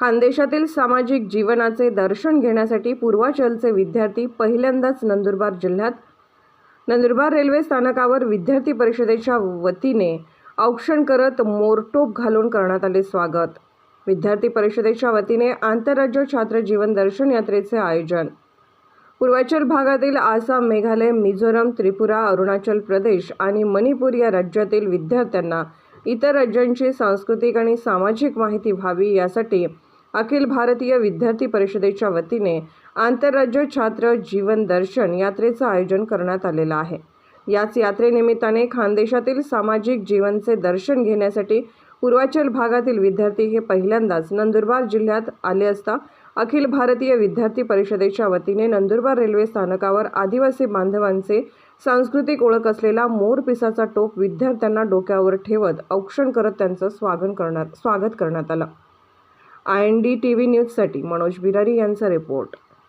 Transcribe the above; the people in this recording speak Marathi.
खानदेशातील सामाजिक जीवनाचे दर्शन घेण्यासाठी पूर्वाचलचे विद्यार्थी पहिल्यांदाच नंदुरबार जिल्ह्यात. नंदुरबार रेल्वे स्थानकावर विद्यार्थी परिषदेच्या वतीने औक्षण करत मोरटोप घालून करण्यात आले स्वागत. विद्यार्थी परिषदेच्या वतीने आंतरराज्य छात्र जीवन दर्शन यात्रेचे आयोजन. पूर्वाचल भागातील आसाम मेघालय मिझोरम त्रिपुरा अरुणाचल प्रदेश आणि मणिपूर या राज्यातील विद्यार्थ्यांना इतर राज्यांची सांस्कृतिक आणि सामाजिक माहिती व्हावी यासाठी अखिल भारतीय विद्यार्थी परिषदेच्या वतीने आंतरराज्य छात्र जीवन दर्शन यात्रेचं आयोजन करण्यात आलेलं आहे. याच यात्रेनिमित्ताने खानदेशातील सामाजिक जीवनचे दर्शन घेण्यासाठी पूर्वाचल भागातील विद्यार्थी हे पहिल्यांदाच नंदुरबार जिल्ह्यात आले असता अखिल भारतीय विद्यार्थी परिषदेच्या वतीने नंदुरबार रेल्वे स्थानकावर आदिवासी बांधवांचे सांस्कृतिक ओळख असलेला मोर पिसाचा टोप विद्यार्थ्यांना डोक्यावर ठेवत औक्षण करत त्यांचं स्वागत करण्यात स्वागत करण्यात आलं. I N D T V न्यूजसाठी मनोज बिरारी यांचा रिपोर्ट.